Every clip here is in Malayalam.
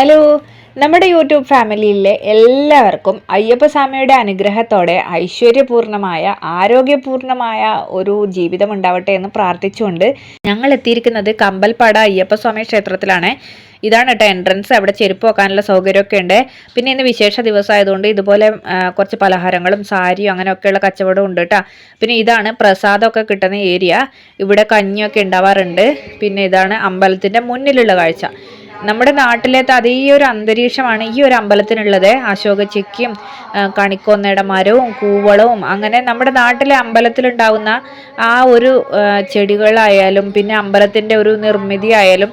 ഹലോ. നമ്മുടെ യൂട്യൂബ് ഫാമിലിയിലെ എല്ലാവർക്കും അയ്യപ്പ സ്വാമിയുടെ അനുഗ്രഹത്തോടെ ഐശ്വര്യപൂർണമായ ആരോഗ്യപൂർണമായ ഒരു ജീവിതം ഉണ്ടാവട്ടെ എന്ന് പ്രാർത്ഥിച്ചുകൊണ്ട് ഞങ്ങൾ എത്തിയിരിക്കുന്നത് കമ്പൽപ്പാട അയ്യപ്പസ്വാമി ക്ഷേത്രത്തിലാണ്. ഇതാണ് കേട്ടോ എൻട്രൻസ് അവിടെ ചെരുപ്പ് വെക്കാനുള്ള സൗകര്യമൊക്കെ ഉണ്ട്. പിന്നെ ഇന്ന് വിശേഷ ദിവസമായതുകൊണ്ട് ഇതുപോലെ കുറച്ച് പലഹാരങ്ങളും സാരിയും അങ്ങനെയൊക്കെയുള്ള കച്ചവടം ഉണ്ട് കേട്ടോ. പിന്നെ ഇതാണ് പ്രസാദമൊക്കെ കിട്ടുന്ന ഏരിയ. ഇവിടെ കഞ്ഞിയൊക്കെ ഉണ്ടാവാറുണ്ട്. പിന്നെ ഇതാണ് അമ്പലത്തിന്റെ മുന്നിലുള്ള കാഴ്ച. നമ്മുടെ നാട്ടിലത്തെ അതേ ഒരു അന്തരീക്ഷമാണ് ഈ ഒരു അമ്പലത്തിനുള്ളത്. അശോക ചെക്കിയും മരവും കൂവളവും അങ്ങനെ നമ്മുടെ നാട്ടിലെ അമ്പലത്തിലുണ്ടാവുന്ന ആ ഒരു ചെടികളായാലും പിന്നെ അമ്പലത്തിന്റെ ഒരു നിർമ്മിതി ആയാലും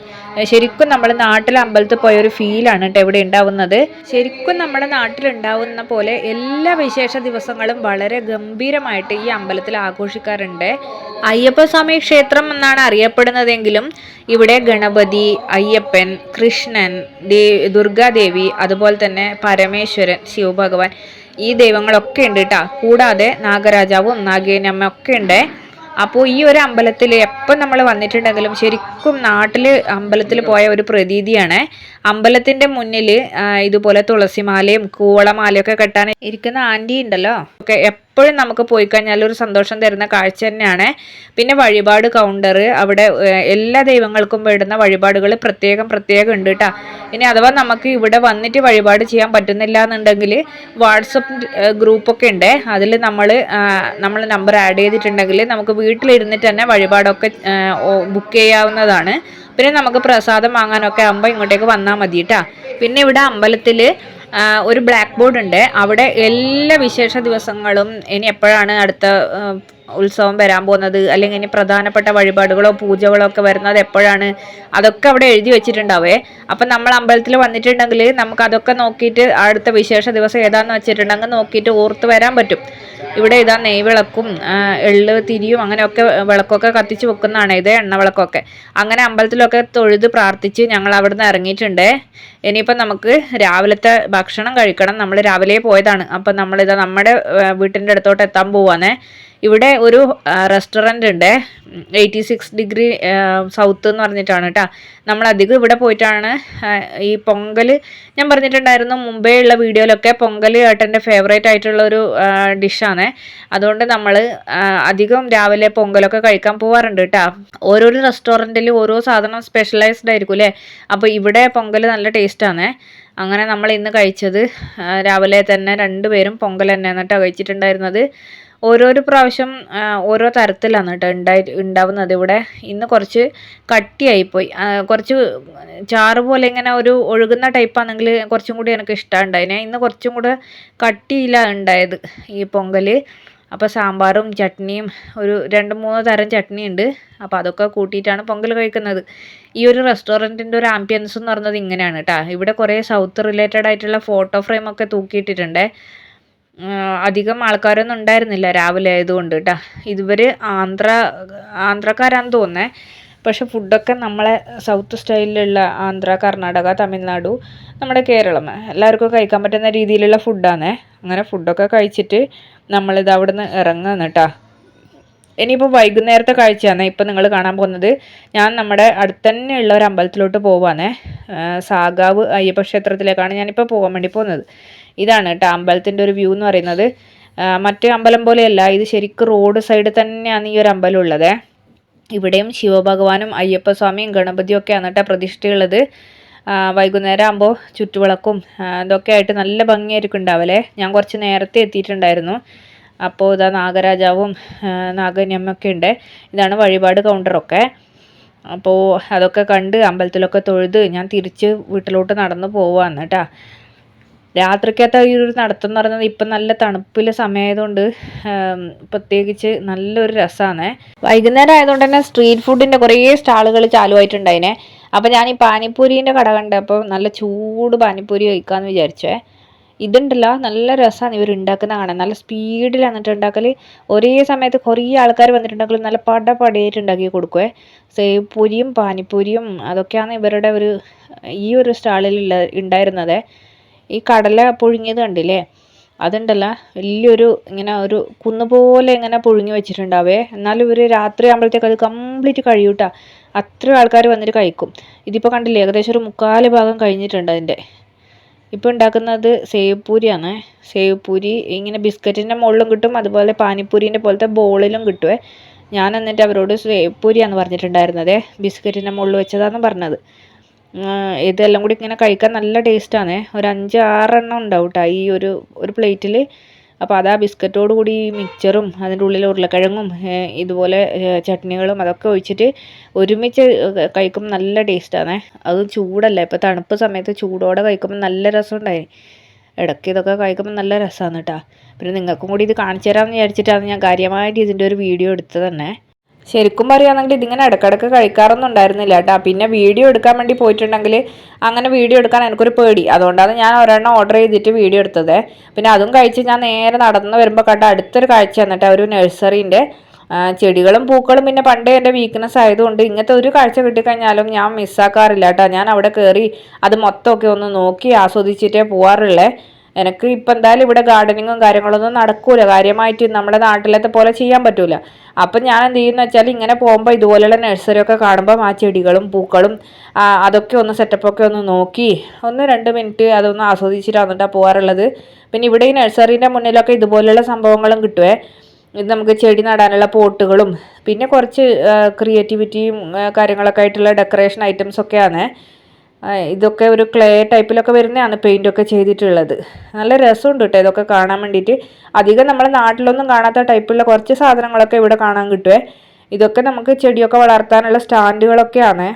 ശരിക്കും നമ്മുടെ നാട്ടിലെ അമ്പലത്തിൽ പോയ ഒരു ഫീലാണ് കേട്ടോ ഇവിടെ ഉണ്ടാവുന്നത്. ശരിക്കും നമ്മുടെ നാട്ടിലുണ്ടാവുന്ന പോലെ എല്ലാ വിശേഷ ദിവസങ്ങളും വളരെ ഗംഭീരമായിട്ട് ഈ അമ്പലത്തിൽ ആഘോഷിക്കാറുണ്ട്. അയ്യപ്പ അയ്യപ്പസ്വാമി ക്ഷേത്രം എന്നാണ് അറിയപ്പെടുന്നതെങ്കിലും ഇവിടെ ഗണപതി അയ്യപ്പൻ കൃഷ്ണൻ ദേ ദുർഗാദേവി അതുപോലെ തന്നെ പരമേശ്വരൻ ശിവഭഗവാൻ ഈ ദൈവങ്ങളൊക്കെ ഉണ്ട് കേട്ടോ. കൂടാതെ നാഗരാജാവും നാഗേനമ്മ ഒക്കെ ഉണ്ട്. അപ്പോൾ ഈ ഒരു അമ്പലത്തിൽ എപ്പം നമ്മൾ വന്നിട്ടുണ്ടെങ്കിലും ശരിക്കും നാട്ടിൽ അമ്പലത്തിൽ പോയ ഒരു പ്രതീതിയാണ്. അമ്പലത്തിന്റെ മുന്നിൽ ഇതുപോലെ തുളസിമാലയും കൂവളമാലയും ഒക്കെ കെട്ടാൻ ഇരിക്കുന്ന ആന്റി ഉണ്ടല്ലോ. ഒക്കെ എപ്പോഴും നമുക്ക് പോയി കഴിഞ്ഞാൽ ഒരു സന്തോഷം തരുന്ന കാഴ്ച തന്നെയാണ്. പിന്നെ വഴിപാട് കൗണ്ടർ അവിടെ എല്ലാ ദൈവങ്ങൾക്കും വേണ്ടുന്ന വഴിപാടുകൾ പ്രത്യേകം പ്രത്യേകം ഉണ്ട് കേട്ടോ ഇനി അഥവാ നമുക്ക് ഇവിടെ വന്നിട്ട് വഴിപാട് ചെയ്യാൻ പറ്റുന്നില്ല എന്നുണ്ടെങ്കിൽ വാട്സപ്പ് ഗ്രൂപ്പൊക്കെ ഉണ്ട്. അതിൽ നമ്മൾ നമ്മൾ നമ്പർ ആഡ് ചെയ്തിട്ടുണ്ടെങ്കിൽ നമുക്ക് വീട്ടിലിരുന്നിട്ട് തന്നെ വഴിപാടൊക്കെ ബുക്ക് ചെയ്യാവുന്നതാണ്. പിന്നെ നമുക്ക് പ്രസാദം വാങ്ങാനൊക്കെ ആകുമ്പോൾ ഇങ്ങോട്ടേക്ക് വന്നാൽ മതി കേട്ടോ പിന്നെ ഇവിടെ അമ്പലത്തിൽ ഒരു ബ്ലാക്ക് ബോർഡ് ഉണ്ട്. അവിടെ എല്ലാ വിശേഷ ദിവസങ്ങളും ഇനി എപ്പോഴാണ് അടുത്ത ഉത്സവം വരാൻ പോകുന്നത്? അല്ലെങ്കിൽ ഇനി പ്രധാനപ്പെട്ട വഴിപാടുകളോ പൂജകളോ ഒക്കെ വരുന്നത് എപ്പോഴാണ്? അതൊക്കെ അവിടെ എഴുതി വെച്ചിട്ടുണ്ടാവേ. അപ്പം നമ്മൾ അമ്പലത്തിൽ വന്നിട്ടുണ്ടെങ്കിൽ നമുക്ക് അതൊക്കെ നോക്കിയിട്ട് അടുത്ത വിശേഷ ദിവസം ഏതാണെന്ന് വെച്ചിട്ടുണ്ടെങ്കിൽ നോക്കിയിട്ട് ഓർത്ത് വരാൻ പറ്റും. ഇവിടെ ഇതാ നെയ് വിളക്കും എള്ള് തിരിയും അങ്ങനെയൊക്കെ വിളക്കൊക്കെ കത്തിച്ച് വെക്കുന്നതാണ്. ഇത് എണ്ണ വിളക്കൊക്കെ. അങ്ങനെ അമ്പലത്തിലൊക്കെ തൊഴുത് പ്രാർത്ഥിച്ച് ഞങ്ങൾ അവിടുന്ന് ഇറങ്ങിയിട്ടുണ്ട്. ഇനിയിപ്പം നമുക്ക് രാവിലത്തെ ഭക്ഷണം കഴിക്കണം. നമ്മൾ രാവിലെ പോയതാണ്. അപ്പം നമ്മളിതാ നമ്മുടെ വീട്ടിന്റെ അടുത്തോട്ട് എത്താൻ പോവാന്നേ ഇവിടെ ഒരു റെസ്റ്റോറന്റ് ഉണ്ട്. എയ്റ്റി സിക്സ് ഡിഗ്രി സൗത്ത് എന്ന് പറഞ്ഞിട്ടാണ് കേട്ടോ. നമ്മൾ അധികം ഇവിടെ പോയിട്ടാണ് ഈ പൊങ്കൽ ഞാൻ പറഞ്ഞിട്ടുണ്ടായിരുന്നു മുമ്പേ ഉള്ള വീഡിയോയിലൊക്കെ പൊങ്കൽ ഏട്ടന്റെ ഫേവറേറ്റ് ആയിട്ടുള്ള ഒരു ഡിഷാണ് അതുകൊണ്ട് നമ്മൾ അധികം രാവിലെ പൊങ്കലൊക്കെ കഴിക്കാൻ പോവാറുണ്ട് കേട്ടോ. ഓരോരോ റെസ്റ്റോറന്റിൽ ഓരോ സാധനം സ്പെഷ്യലൈസ്ഡ് ആയിരിക്കും അല്ലേ? അപ്പോൾ ഇവിടെ പൊങ്കൽ നല്ല ടേസ്റ്റാണ് അങ്ങനെ നമ്മൾ ഇന്ന് കഴിച്ചത് രാവിലെ തന്നെ രണ്ടുപേരും പൊങ്കൽ തന്നെ എന്നിട്ടാണ് കഴിച്ചിട്ടുണ്ടായിരുന്നത്. ഓരോരോ പ്രാവശ്യം ഓരോ തരത്തിലാണ് കേട്ടോ ഉണ്ടായി ഉണ്ടാവുന്നത്. ഇവിടെ ഇന്ന് കുറച്ച് കട്ടിയായിപ്പോയി. കുറച്ച് ചാറ് പോലെ ഇങ്ങനെ ഒരു ഒഴുകുന്ന ടൈപ്പാണെങ്കിൽ കുറച്ചും കൂടി എനിക്ക് ഇഷ്ടമുണ്ടായിനെ ഇന്ന് കുറച്ചും കൂടെ കട്ടിയില്ല ഉണ്ടായത് ഈ പൊങ്കൽ അപ്പോൾ സാമ്പാറും ചട്നിയും ഒരു രണ്ട് മൂന്ന് തരം ചട്നി ഉണ്ട് അപ്പോൾ അതൊക്കെ കൂട്ടിയിട്ടാണ് പൊങ്കൽ കഴിക്കുന്നത്. ഈ ഒരു റെസ്റ്റോറന്റിന്റെ ഒരു ആംബിയൻസ് എന്ന് പറയുന്നത് ഇങ്ങനെയാണ് കേട്ടോ. ഇവിടെ കുറേ സൗത്ത് റിലേറ്റഡ് ആയിട്ടുള്ള ഫോട്ടോ ഫ്രെയിമൊക്കെ തൂക്കിയിട്ടിട്ടുണ്ട്. അധികം ആൾക്കാരൊന്നും ഉണ്ടായിരുന്നില്ല രാവിലെ ആയതുകൊണ്ട് കേട്ടോ ഇതുവരെ ആന്ധ്ര ആന്ധ്രക്കാരാന്ന് തോന്നേ പക്ഷെ ഫുഡൊക്കെ നമ്മളെ സൗത്ത് സ്റ്റൈലിലുള്ള ആന്ധ്ര കർണാടക തമിഴ്നാടു നമ്മുടെ കേരളം എല്ലാവർക്കും കഴിക്കാൻ പറ്റുന്ന രീതിയിലുള്ള ഫുഡാണേ അങ്ങനെ ഫുഡൊക്കെ കഴിച്ചിട്ട് നമ്മളിത് അവിടെ നിന്ന് ഇറങ്ങുന്നു കേട്ടോ ഇനിയിപ്പോൾ വൈകുന്നേരത്തെ കാഴ്ചയാണ് ഇപ്പം നിങ്ങൾ കാണാൻ പോകുന്നത്. ഞാൻ നമ്മുടെ അടുത്തന്നെയുള്ള ഒരു അമ്പലത്തിലോട്ട് പോവാണേ സാഗാവ് അയ്യപ്പ ക്ഷേത്രത്തിലേക്കാണ് ഞാനിപ്പോൾ പോകാൻ വേണ്ടി പോകുന്നത്. ഇതാണ് കേട്ടോ അമ്പലത്തിന്റെ ഒരു വ്യൂ എന്ന് പറയുന്നത്. മറ്റേ അമ്പലം പോലെയല്ല ഇത് ശരിക്കും റോഡ് സൈഡ് തന്നെയാണ് ഈ ഒരു അമ്പലം ഉള്ളത്. ഇവിടെയും ശിവഭഗവാനും അയ്യപ്പസ്വാമിയും ഗണപതിയും ഒക്കെയാണ് കേട്ടോ പ്രതിഷ്ഠയുള്ളത്. വൈകുന്നേരം ആകുമ്പോൾ ചുറ്റുവിളക്കും ഇതൊക്കെ ആയിട്ട് നല്ല ഭംഗിയായിരിക്കും ഉണ്ടാവല്ലേ? ഞാൻ കുറച്ച് നേരത്തെ എത്തിയിട്ടുണ്ടായിരുന്നു. അപ്പോൾ ഇതാ നാഗരാജാവും നാഗന്യമ്മൊക്കെ ഉണ്ട്. ഇതാണ് വഴിപാട് കൗണ്ടറൊക്കെ അപ്പോൾ അതൊക്കെ കണ്ട് അമ്പലത്തിലൊക്കെ തൊഴുത് ഞാൻ തിരിച്ച് വീട്ടിലോട്ട് നടന്നു പോവാന്ന് കേട്ടാ. രാത്രിക്കത്തെ ഈ ഒരു നടത്തം എന്ന് പറയുന്നത് ഇപ്പം നല്ല തണുപ്പിലെ സമയമായതുകൊണ്ട് പ്രത്യേകിച്ച് നല്ലൊരു രസമാണ്. വൈകുന്നേരം ആയതുകൊണ്ട് തന്നെ സ്ട്രീറ്റ് ഫുഡിന്റെ കുറേ സ്റ്റാളുകൾ ചാലുമായിട്ടുണ്ടായിനെ അപ്പോൾ ഞാൻ ഈ പാനിപ്പൂരീന്റെ കട കണ്ടപ്പോൾ നല്ല ചൂട് പാനിപ്പൂരി കഴിക്കാമെന്ന് വിചാരിച്ചേ. ഇതുണ്ടല്ലോ നല്ല രസമാണ് ഇവർ ഉണ്ടാക്കുന്ന കാണാൻ. നല്ല സ്പീഡിൽ വന്നിട്ട് ഉണ്ടാക്കൽ ഒരേ സമയത്ത് കുറേ ആൾക്കാർ വന്നിട്ടുണ്ടെങ്കിലും നല്ല പട പടയായിട്ട് ഉണ്ടാക്കി കൊടുക്കുവേ. സേവ് പൂരിയും പാനിപ്പൂരിയും അതൊക്കെയാണ് ഇവരുടെ ഒരു ഈ ഒരു സ്റ്റാളിൽ ഉണ്ടായിരുന്നത്. ഈ കടല പുഴുങ്ങിയത് കണ്ടില്ലേ? അതുണ്ടല്ല വലിയൊരു ഇങ്ങനെ ഒരു കുന്ന് പോലെ ഇങ്ങനെ പുഴുങ്ങി വെച്ചിട്ടുണ്ടാവേ. എന്നാലും ഇവർ രാത്രി ആകുമ്പോഴത്തേക്ക് അത് കംപ്ലീറ്റ് കഴിയൂട്ടാ. അത്ര ആൾക്കാർ വന്നിട്ട് കഴിക്കും. ഇതിപ്പോൾ കണ്ടില്ലേ ഏകദേശം ഒരു മുക്കാൽ ഭാഗം കഴിഞ്ഞിട്ടുണ്ട് അതിന്റെ. ഇപ്പോൾ ഉണ്ടാക്കുന്നത് സേവ് പൂരിയാണ് സേവ് പൂരി ഇങ്ങനെ ബിസ്ക്കറ്റിന്റെ മുകളിലും കിട്ടും അതുപോലെ പാനിപ്പൂരിന്റെ പോലത്തെ ബോളിലും കിട്ടുമേ ഞാൻ എന്നിട്ട് അവരോട് സേവ് പൂരിയാന്ന് പറഞ്ഞിട്ടുണ്ടായിരുന്നത് ബിസ്ക്കറ്റിന്റെ മുകളിൽ വെച്ചതാണെന്ന് പറഞ്ഞത്. ഇതെല്ലാം കൂടി ഇങ്ങനെ കഴിക്കാൻ നല്ല ടേസ്റ്റാണ് ഒരു അഞ്ച് ആറെണ്ണം ഉണ്ടാവും കേട്ടോ ഈ ഒരു ഒരു പ്ലേറ്റിൽ അപ്പോൾ അത് ആ ബിസ്ക്കറ്റോട് കൂടി മിക്സറും അതിന്റെ ഉള്ളിൽ ഉരുളക്കിഴങ്ങും ഇതുപോലെ ചട്നികളും അതൊക്കെ ഒഴിച്ചിട്ട് ഒരുമിച്ച് കഴിക്കുമ്പോൾ നല്ല ടേസ്റ്റാണ് അത് ചൂടല്ല? ഇപ്പോൾ തണുപ്പ് സമയത്ത് ചൂടോടെ കഴിക്കുമ്പോൾ നല്ല രസമുണ്ടായി ഇടയ്ക്ക് ഇതൊക്കെ കഴിക്കുമ്പോൾ നല്ല രസമാണ് കേട്ടോ പിന്നെ നിങ്ങൾക്കും കൂടി ഇത് കാണിച്ചു തരാമെന്ന് വിചാരിച്ചിട്ടാണ് ഞാൻ കാര്യമായിട്ട് ഇതിന്റെ ഒരു വീഡിയോ എടുത്തത് തന്നെ. ശരിക്കും പറയുകയാണെങ്കിൽ ഇതിങ്ങനെ ഇടയ്ക്കിടയ്ക്ക് കഴിക്കാറൊന്നും ഉണ്ടായിരുന്നില്ല കേട്ടോ. പിന്നെ വീഡിയോ എടുക്കാൻ വേണ്ടി പോയിട്ടുണ്ടെങ്കിൽ അങ്ങനെ വീഡിയോ എടുക്കാൻ എനിക്കൊരു പേടി. അതുകൊണ്ടാണ് ഞാൻ ഒരെണ്ണം ഓർഡർ ചെയ്തിട്ട് വീഡിയോ എടുത്തത്. പിന്നെ അതും കഴിച്ച് ഞാൻ നേരെ നടന്ന് വരുമ്പോൾ കണ്ട അടുത്തൊരു കാഴ്ച എന്നിട്ട് ഒരു നഴ്സറിന്റെ ചെടികളും പൂക്കളും പിന്നെ പണ്ടേ എന്റെ വീക്ക്നെസ് ആയതുകൊണ്ട് ഇങ്ങനത്തെ ഒരു കാഴ്ച കിട്ടിക്കഴിഞ്ഞാലും ഞാൻ മിസ്സാക്കാറില്ല കേട്ടോ. ഞാൻ അവിടെ കയറി അത് മൊത്തമൊക്കെ ഒന്ന് നോക്കി ആസ്വദിച്ചിട്ടേ പോവാറുള്ളേ. എനിക്ക് ഇപ്പം എന്തായാലും ഇവിടെ ഗാർഡനിങ്ങും കാര്യങ്ങളൊന്നും നടക്കൂല. കാര്യമായിട്ട് നമ്മുടെ നാട്ടിലത്തെ പോലെ ചെയ്യാൻ പറ്റൂല. അപ്പം ഞാൻ എന്ത് ചെയ്യുന്ന വെച്ചാൽ ഇങ്ങനെ പോകുമ്പോൾ ഇതുപോലെയുള്ള നഴ്സറിയൊക്കെ കാണുമ്പോൾ ആ ചെടികളും പൂക്കളും അതൊക്കെ ഒന്ന് സെറ്റപ്പൊക്കെ ഒന്ന് നോക്കി ഒന്ന് രണ്ട് മിനിറ്റ് അതൊന്ന് ആസ്വദിച്ചിട്ട് വന്നിട്ടാണ് പോകാറുള്ളത് പിന്നെ ഇവിടെ ഈ നഴ്സറീന്റെ മുന്നിലൊക്കെ ഇതുപോലെയുള്ള സംഭവങ്ങളും കിട്ടുമേ ഇത് നമുക്ക് ചെടി നടാനുള്ള പോട്ടുകളും പിന്നെ കുറച്ച് ക്രിയേറ്റിവിറ്റിയും കാര്യങ്ങളൊക്കെ ആയിട്ടുള്ള ഡെക്കറേഷൻ ഐറ്റംസ് ഐറ്റംസൊക്കെയാണ് ഇതൊക്കെ ഒരു ക്ലേ ടൈപ്പിലൊക്കെ വരുന്നതാണ് പെയിന്റൊക്കെ ചെയ്തിട്ടുള്ളത്. നല്ല രസമുണ്ട് കേട്ടോ ഇതൊക്കെ കാണാൻ വേണ്ടിയിട്ട്. അധികം നമ്മുടെ നാട്ടിലൊന്നും കാണാത്ത ടൈപ്പുള്ള കുറച്ച് സാധനങ്ങളൊക്കെ ഇവിടെ കാണാൻ കിട്ടുമേ ഇതൊക്കെ നമുക്ക് ചെടിയൊക്കെ വളർത്താനുള്ള സ്റ്റാൻഡുകളൊക്കെയാണ്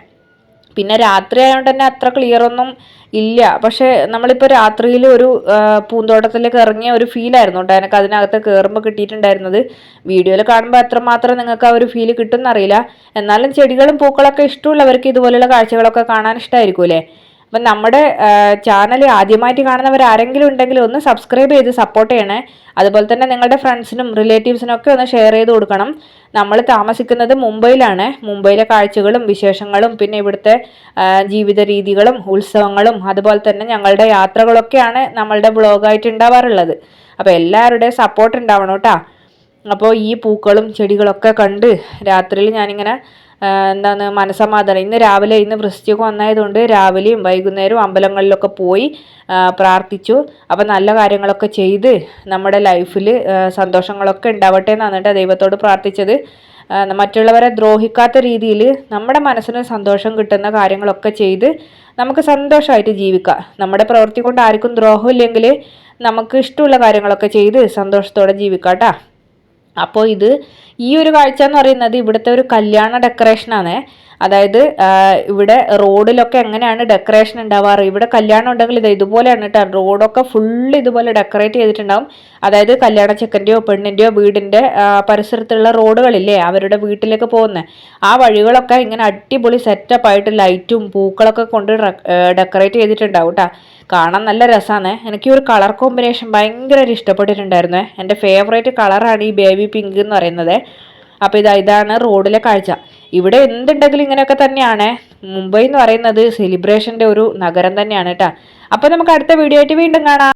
പിന്നെ രാത്രി ആയതുകൊണ്ട് തന്നെ അത്ര ക്ലിയർ ഒന്നും ഇല്ല. പക്ഷേ നമ്മളിപ്പോൾ രാത്രിയിൽ ഒരു പൂന്തോട്ടത്തിലേക്ക് ഇറങ്ങിയ ഒരു ഫീൽ ഫീലായിരുന്നു കേട്ടോ. എനിക്ക് അതിനകത്ത് കയറുമ്പോൾ കിട്ടിയിട്ടുണ്ടായിരുന്നത്. വീഡിയോയിൽ കാണുമ്പോൾ എത്രമാത്രം നിങ്ങൾക്ക് ആ ഒരു ഫീൽ കിട്ടുമെന്നറിയില്ല എന്നാലും ചെടികളും പൂക്കളൊക്കെ ഇഷ്ടമുള്ളവർക്ക് ഇതുപോലെയുള്ള കാഴ്ചകളൊക്കെ കാണാൻ ഇഷ്ടമായിരിക്കും അല്ലേ? അപ്പം നമ്മുടെ ചാനൽ ആദ്യമായിട്ട് കാണുന്നവർ ആരെങ്കിലും ഉണ്ടെങ്കിൽ ഒന്ന് സബ്സ്ക്രൈബ് ചെയ്ത് സപ്പോർട്ട് ചെയ്യണേ. അതുപോലെ തന്നെ നിങ്ങളുടെ ഫ്രണ്ട്സിനും റിലേറ്റീവ്സിനും ഒക്കെ ഒന്ന് ഷെയർ ചെയ്ത് കൊടുക്കണം. നമ്മൾ താമസിക്കുന്നത് മുംബൈയിലാണ്. മുംബൈയിലെ കാഴ്ചകളും വിശേഷങ്ങളും പിന്നെ ഇവിടുത്തെ ജീവിത രീതികളും ഉത്സവങ്ങളും അതുപോലെ തന്നെ ഞങ്ങളുടെ യാത്രകളൊക്കെയാണ് നമ്മളുടെ ബ്ലോഗായിട്ട് ഉണ്ടാവാറുള്ളത്. അപ്പോൾ എല്ലാവരുടെയും സപ്പോർട്ട് ഉണ്ടാവണം കേട്ടോ. അപ്പോൾ ഈ പൂക്കളും ചെടികളൊക്കെ കണ്ട് രാത്രിയിൽ ഞാനിങ്ങനെ എന്താണ് മനസമാധാനം ഇന്ന് രാവിലെ ഇന്ന് വൃശ്ചികം വന്നതുകൊണ്ട് രാവിലെയും വൈകുന്നേരവും അമ്പലങ്ങളിലൊക്കെ പോയി പ്രാർത്ഥിച്ചു. അപ്പം നല്ല കാര്യങ്ങളൊക്കെ ചെയ്ത് നമ്മുടെ ലൈഫിൽ സന്തോഷങ്ങളൊക്കെ ഉണ്ടാവട്ടെ എന്നാണ് കേട്ടോ ദൈവത്തോട് പ്രാർത്ഥിച്ചത്. മറ്റുള്ളവരെ ദ്രോഹിക്കാത്ത രീതിയിൽ നമ്മുടെ മനസ്സിന് സന്തോഷം കിട്ടുന്ന കാര്യങ്ങളൊക്കെ ചെയ്ത് നമുക്ക് സന്തോഷമായിട്ട് ജീവിക്കാം. നമ്മുടെ പ്രവൃത്തി കൊണ്ട് ആർക്കും ദ്രോഹമില്ലെങ്കിൽ നമുക്ക് ഇഷ്ടമുള്ള കാര്യങ്ങളൊക്കെ ചെയ്ത് സന്തോഷത്തോടെ ജീവിക്കാം കേട്ടോ. അപ്പോൾ ഇത് ഈ ഒരു കാഴ്ച എന്ന് പറയുന്നത് ഇവിടുത്തെ ഒരു കല്യാണ ഡെക്കറേഷനാണ് അതായത് ഇവിടെ റോഡിലൊക്കെ എങ്ങനെയാണ് ഡെക്കറേഷൻ ഉണ്ടാവാറ്? ഇവിടെ കല്യാണം ഉണ്ടെങ്കിൽ ഇത് ഇതുപോലെയാണ് കേട്ടോ റോഡൊക്കെ ഫുള്ള് ഇതുപോലെ ഡെക്കറേറ്റ് ചെയ്തിട്ടുണ്ടാവും. അതായത് കല്യാണ ചെക്കന്റെയോ പെണ്ണിന്റെയോ വീടിന്റെ പരിസരത്തുള്ള റോഡുകളില്ലേ അവരുടെ വീട്ടിലേക്ക് പോകുന്ന. ആ വഴികളൊക്കെ ഇങ്ങനെ അടിപൊളി സെറ്റപ്പ് ആയിട്ട് ലൈറ്റും പൂക്കളൊക്കെ കൊണ്ട് ഡെക്കറേറ്റ് ചെയ്തിട്ടുണ്ടാവും കേട്ടോ കാണാൻ നല്ല രസമാണ് എനിക്ക് ഒരു കളർ കോമ്പിനേഷൻ ഭയങ്കര ഇഷ്ടപ്പെട്ടിട്ടുണ്ടായിരുന്നു. എന്റെ ഫേവറേറ്റ് കളറാണ് ഈ ബേബി പിങ്ക് എന്ന് പറയുന്നത്. അപ്പോൾ ഇതാ ഇതാണ് റോഡിലെ കാഴ്ച. ഇവിടെ എന്തുണ്ടെങ്കിലും ഇങ്ങനെയൊക്കെ തന്നെയാണ്. മുംബൈ എന്ന് പറയുന്നത് സെലിബ്രേഷന്റെ ഒരു നഗരം തന്നെയാണ് കേട്ടോ. അപ്പോൾ നമുക്ക് അടുത്ത വീഡിയോ ആയിട്ട് വീണ്ടും കാണാം.